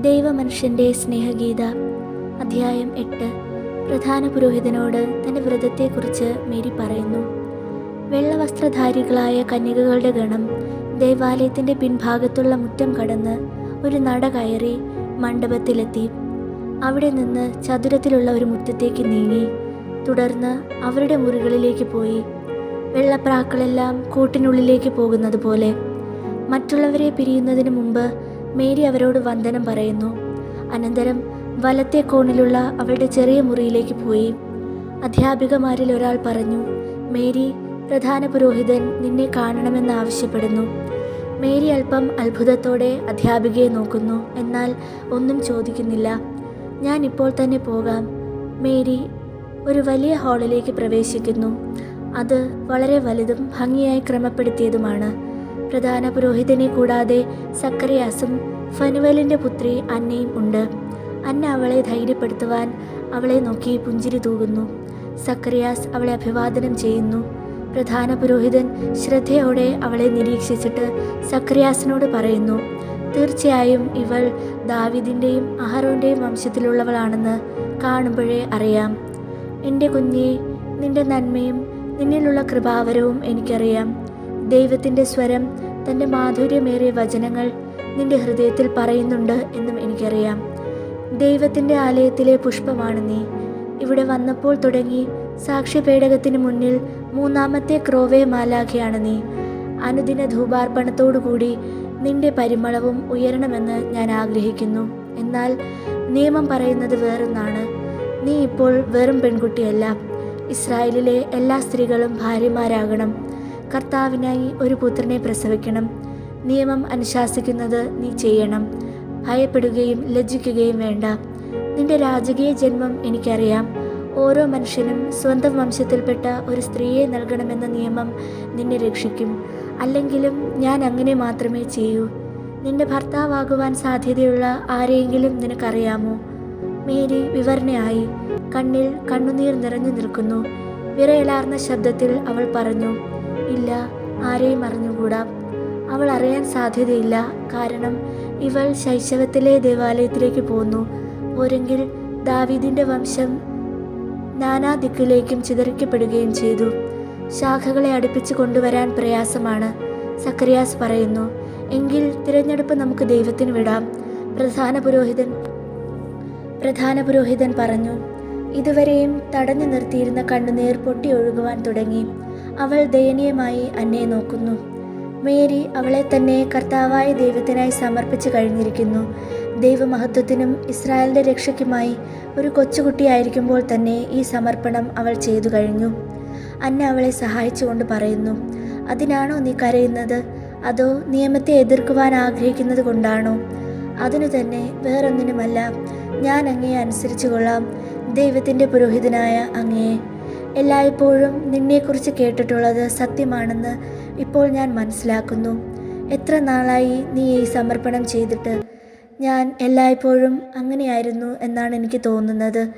ദൈവമനുഷ്യന്റെ സ്നേഹഗീത അധ്യായം എട്ട്. പ്രധാന പുരോഹിതനോട് തന്റെ വ്രതത്തെക്കുറിച്ച് മേരി പറയുന്നു. വെള്ളവസ്ത്രധാരികളായ കന്യകകളുടെ ഗണം ദേവാലയത്തിന്റെ പിൻഭാഗത്തുള്ള മുറ്റം കടന്ന് ഒരു നട കയറി മണ്ഡപത്തിലെത്തി. അവിടെ നിന്ന് ചതുരത്തിലുള്ള ഒരു മുറ്റത്തേക്ക് നീങ്ങി. തുടർന്ന് അവരുടെ മുറികളിലേക്ക് പോയി. വെള്ളപ്രാക്കളെല്ലാം കൂട്ടിനുള്ളിലേക്ക് പോകുന്നത് പോലെ മറ്റുള്ളവരെ പിരിയുന്നതിന് മുമ്പ് മേരി അവരോട് വന്ദനം പറയുന്നു. അനന്തരം വലത്തെ കോണിലുള്ള അവളുടെ ചെറിയ മുറിയിലേക്ക് പോയി. അധ്യാപികമാരിൽ ഒരാൾ പറഞ്ഞു മേരി പ്രധാന പുരോഹിതൻ നിന്നെ കാണണമെന്ന് ആവശ്യപ്പെടുന്നു. മേരി അല്പം അത്ഭുതത്തോടെ അധ്യാപികയെ നോക്കുന്നു. എന്നാൽ ഒന്നും ചോദിക്കുന്നില്ല. ഞാൻ ഇപ്പോൾ തന്നെ പോകാം. മേരി ഒരു വലിയ ഹാളിലേക്ക് പ്രവേശിക്കുന്നു. അത് വളരെ വലുതും ഭംഗിയായി ക്രമപ്പെടുത്തിയതുമാണ്. പ്രധാന പുരോഹിതനെ കൂടാതെ സക്കറിയാസും ഫനുവലിന്റെ പുത്രി അന്നയും ഉണ്ട്. അന്ന അവളെ ധൈര്യപ്പെടുത്തുവാൻ അവളെ നോക്കി പുഞ്ചിരി തൂകുന്നു. സക്കറിയാസ് അവളെ അഭിവാദനം ചെയ്യുന്നു. പ്രധാന പുരോഹിതൻ ശ്രദ്ധയോടെ അവളെ നിരീക്ഷിച്ചിട്ട് സക്കറിയാസിനോട് പറയുന്നു തീർച്ചയായും ഇവൾ ദാവിദിന്റെയും അഹറോന്റെയും വംശത്തിലുള്ളവളാണെന്ന് കാണുമ്പോഴേ അറിയാം. എന്റെ കുഞ്ഞെ നിന്റെ നന്മയും നിന്നിലുള്ള കൃപാവരവും എനിക്കറിയാം. ദൈവത്തിന്റെ സ്വരം തന്റെ മാധുര്യമേറിയ വചനങ്ങൾ നിന്റെ ഹൃദയത്തിൽ പറയുന്നുണ്ട് എന്നും എനിക്കറിയാം. ദൈവത്തിന്റെ ആലയത്തിലെ പുഷ്പമാണ് നീ. ഇവിടെ വന്നപ്പോൾ തുടങ്ങി സാക്ഷ്യപേടകത്തിന് മുന്നിൽ മൂന്നാമത്തെ ക്രോവേ മാലാഖയാണ് നീ. അനുദിന ധൂപാർപ്പണത്തോടുകൂടി നിന്റെ പരിമളവും ഉയരണമെന്ന് ഞാൻ ആഗ്രഹിക്കുന്നു. എന്നാൽ നിയമം പറയുന്നത് വേറൊന്നാണ്. നീ ഇപ്പോൾ വെറും പെൺകുട്ടിയല്ല. ഇസ്രായേലിലെ എല്ലാ സ്ത്രീകളും ഭാര്യമാരാകണം. കർത്താവിനായി ഒരു പുത്രനെ പ്രസവിക്കണം. നിയമം അനുശാസിക്കുന്നത് നീ ചെയ്യണം. ഭയപ്പെടുകയും ലജ്ജിക്കുകയും വേണ്ട. നിന്റെ രാജകീയ ജന്മം എനിക്കറിയാം. ഓരോ മനുഷ്യനും സ്വന്തം വംശത്തിൽപ്പെട്ട ഒരു സ്ത്രീയെ നൽകണമെന്ന നിയമം നിന്നെ രക്ഷിക്കും. അല്ലെങ്കിലും ഞാൻ അങ്ങനെ മാത്രമേ ചെയ്യൂ. നിന്റെ ഭർത്താവാകുവാൻ സാധ്യതയുള്ള ആരെയെങ്കിലും നിനക്കറിയാമോ? മേരി വിവരണയായി. കണ്ണിൽ കണ്ണുനീർ നിറഞ്ഞു നിൽക്കുന്നു. വിറയലാർന്ന ശബ്ദത്തിൽ അവൾ പറഞ്ഞു ഇല്ല ആരെയും അറിഞ്ഞുകൂടാ. അവൾ അറിയാൻ സാധ്യതയില്ല. കാരണം ഇവൾ ശൈശവത്തിലെ ദേവാലയത്തിലേക്ക് പോന്നു പോരെങ്കിൽ ദാവീദിന്റെ വംശം നാനാ ദിക്കിലേക്കും ചിതറിക്കപ്പെടുകയും ചെയ്തു. ശാഖകളെ അടുപ്പിച്ച് കൊണ്ടുവരാൻ പ്രയാസമാണ്. സക്രിയാസ് പറയുന്നു എങ്കിൽ തിരഞ്ഞെടുപ്പ് നമുക്ക് ദൈവത്തിന് വിടാം. പ്രധാന പുരോഹിതൻ പ്രധാന പുരോഹിതൻ പറഞ്ഞു ഇതുവരെയും തടഞ്ഞു നിർത്തിയിരുന്ന കണ്ണുനീർ പൊട്ടിയൊഴുകുവാൻ തുടങ്ങി. അവൾ ദയനീയമായി അന്നെ നോക്കുന്നു. മേരി അവളെ തന്നെ കർത്താവായ ദൈവത്തിനായി സമർപ്പിച്ചു കഴിഞ്ഞിരിക്കുന്നു. ദൈവമഹത്വത്തിനും ഇസ്രായേലിന്റെ രക്ഷയ്ക്കുമായി ഒരു കൊച്ചുകുട്ടിയായിരിക്കുമ്പോൾ തന്നെ ഈ സമർപ്പണം അവൾ ചെയ്തു കഴിഞ്ഞു. അന്ന അവളെ സഹായിച്ചുകൊണ്ട് പറയുന്നു അതിനാണോ നീ കരയുന്നത്? അതോ നിയമത്തെ എതിർക്കുവാൻ ആഗ്രഹിക്കുന്നത് കൊണ്ടാണോ? അതിനു തന്നെ വേറൊന്നിനുമല്ല. ഞാൻ അങ്ങയെ അനുസരിച്ചു കൊള്ളാം. ദൈവത്തിന്റെ പുരോഹിതനായ അങ്ങയെ എല്ലായ്പ്പോഴും നിന്നെക്കുറിച്ച് കേട്ടിട്ടുള്ളത് സത്യമാണെന്ന് ഇപ്പോൾ ഞാൻ മനസ്സിലാക്കുന്നു. എത്ര നാളായി നീ ഈ സമർപ്പണം ചെയ്തിട്ട്? ഞാൻ എല്ലായ്പ്പോഴും അങ്ങനെയായിരുന്നു എന്നാണ് എനിക്ക് തോന്നുന്നത്.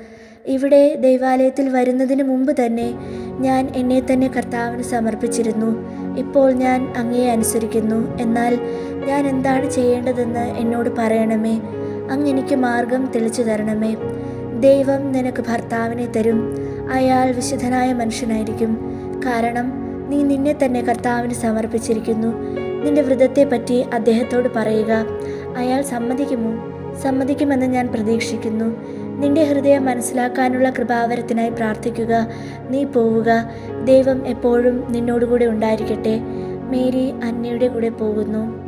ഇവിടെ ദൈവാലയത്തിൽ വരുന്നതിന് മുമ്പ് തന്നെ ഞാൻ എന്നെ തന്നെ കർത്താവിന് സമർപ്പിച്ചിരുന്നു. ഇപ്പോൾ ഞാൻ അങ്ങയെ അനുസരിക്കുന്നു. എന്നാൽ ഞാൻ എന്താണ് ചെയ്യേണ്ടതെന്ന് എന്നോട് പറയണമേ. അങ്ങ് എനിക്ക് മാർഗം തെളിച്ചു തരണമേ. ദൈവം നിനക്ക് ഭർത്താവിനെ തരും. അയാൾ വിശുദ്ധനായ മനുഷ്യനായിരിക്കും. കാരണം നീ നിന്നെ തന്നെ കർത്താവിന് സമർപ്പിച്ചിരിക്കുന്നു. നിന്റെ വ്രതത്തെപ്പറ്റി അദ്ദേഹത്തോട് പറയുക അയാൾ സമ്മതിക്കുമോ? സമ്മതിക്കുമെന്ന് ഞാൻ പ്രതീക്ഷിക്കുന്നു. നിന്റെ ഹൃദയം മനസ്സിലാക്കാനുള്ള കൃപാവരത്തിനായി പ്രാർത്ഥിക്കുക. നീ പോവുക. ദൈവം എപ്പോഴും നിന്നോടുകൂടെ ഉണ്ടായിരിക്കട്ടെ. മേരി അന്നയുടെ കൂടെ പോകുന്നു.